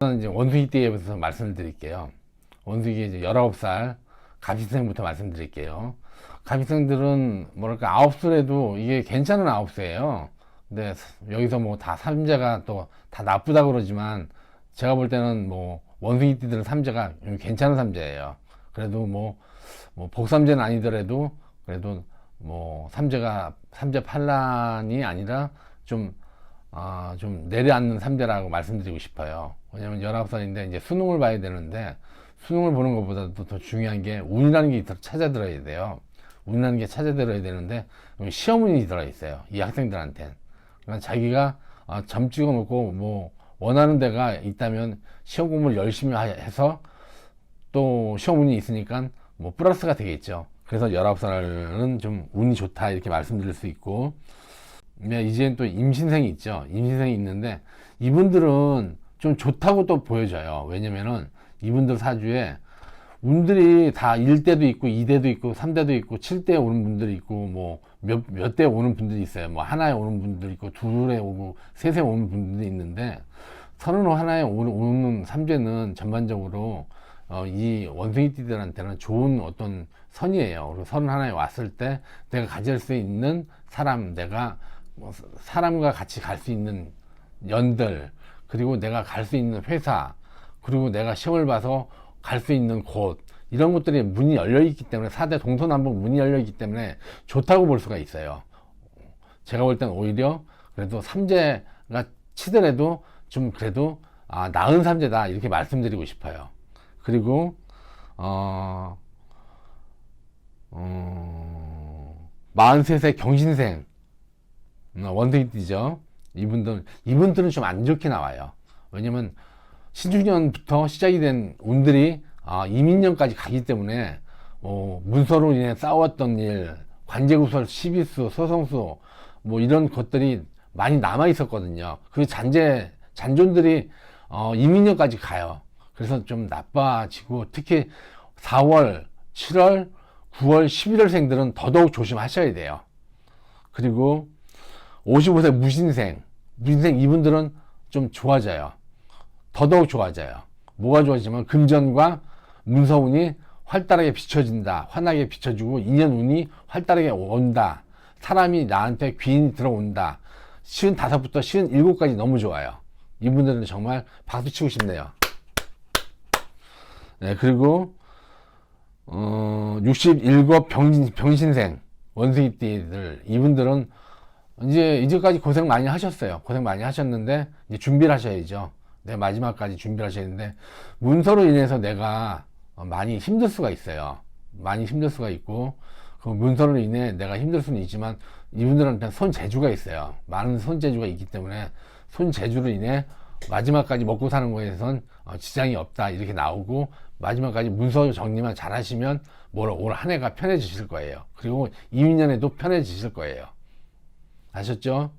저는 이제 원숭이 띠에 대해서 말씀을 드릴게요. 원숭이 이제 19살 가비생부터 말씀드릴게요. 가비생들은 뭐랄까 아홉 수래도 이게 괜찮은 아홉 수예요. 근데 여기서 뭐 다 삼재가 또 다 나쁘다 그러지만 제가 볼 때는 뭐 원숭이 띠들은 삼재가 괜찮은 삼재예요. 그래도 뭐, 뭐 복삼재는 아니더라도 그래도 뭐 삼재가 삼재 판란이 아니라 좀 아, 좀 내려앉는 삼재라고 말씀드리고 싶어요. 왜냐면 19살인데 이제 수능을 봐야 되는데 수능을 보는 것보다도 더 중요한 게 운이라는 게더 찾아들어야 돼요. 운이라는 게 찾아들어야 되는데 시험운이 들어있어요. 이 학생들한테는. 그러니까 자기가 아, 점 찍어 놓고 뭐 원하는 데가 있다면 시험 공부를 열심히 하- 해서 또 시험 운이 있으니까 뭐 플러스가 되겠죠. 그래서 19살은 좀 운이 좋다 이렇게 말씀드릴 수 있고 네, 이제는 또 임신생이 있죠. 임신생이 있는데 이분들은 좀 좋다고 또 보여져요. 왜냐면은 이분들 사주에 운들이 다 1대도 있고 2대도 있고 3대도 있고 7대에 오는 분들이 있고 뭐 몇, 몇 대 오는 분들이 있어요. 뭐 하나에 오는 분들 있고 둘에 오고 셋에 오는 분들이 있는데 서른 하나에 오는, 삼재는 전반적으로 어, 이 원숭이띠들한테는 좋은 어떤 선이에요. 그리고 서른 하나에 왔을 때 내가 가질 수 있는 사람, 내가 뭐 사람과 같이 갈 수 있는 연들, 그리고 내가 갈 수 있는 회사, 그리고 내가 시험을 봐서 갈 수 있는 곳, 이런 것들이 문이 열려 있기 때문에, 4대 동서남북 문이 열려 있기 때문에 좋다고 볼 수가 있어요. 제가 볼 때는 오히려 그래도 삼재가 치더라도 좀 그래도 아, 나은 삼재다 이렇게 말씀드리고 싶어요. 그리고 어, 어, 43세 경신생 음, 원숭이띠죠. 이분들 이분들은 좀 안 좋게 나와요. 왜냐면 신중년부터 시작이 된 운들이 아, 이민년까지 가기 때문에 어, 문서로 인해 싸웠던 일, 관제구설, 시비수, 소송수 뭐 이런 것들이 많이 남아 있었거든요. 그 잔재 잔존들이 어, 이민년까지 가요. 그래서 좀 나빠지고 특히 4월, 7월, 9월, 11월생들은 더더욱 조심하셔야 돼요. 그리고 55세 무신생, 무신생 이분들은 좀 좋아져요. 더더욱 좋아져요. 뭐가 좋아지면 금전과 문서운이 활달하게 비춰진다. 환하게 비춰지고 인연운이 활달하게 온다. 사람이 나한테 귀인이 들어온다. 시은 다섯부터 시은 일곱까지 너무 좋아요. 이분들은 정말 박수 치고 싶네요. 네, 그리고 어, 67 병신, 병신생 원숭이띠들 이분들은 이제 이제까지 고생 많이 하셨어요. 고생 많이 하셨는데 이제 준비를 하셔야죠. 내 마지막까지 준비를 하셔야 되는데 문서로 인해서 내가 어, 많이 힘들 수가 있어요. 많이 힘들 수가 있고 그 문서로 인해 내가 힘들 수는 있지만 이분들한테 손 재주가 있어요. 많은 손 재주가 있기 때문에 손 재주로 인해 마지막까지 먹고 사는 거에선 어, 지장이 없다 이렇게 나오고 마지막까지 문서 정리만 잘 하시면 올한 해가 편해지실 거예요. 그리고 이민년에도 편해지실 거예요. 아셨죠?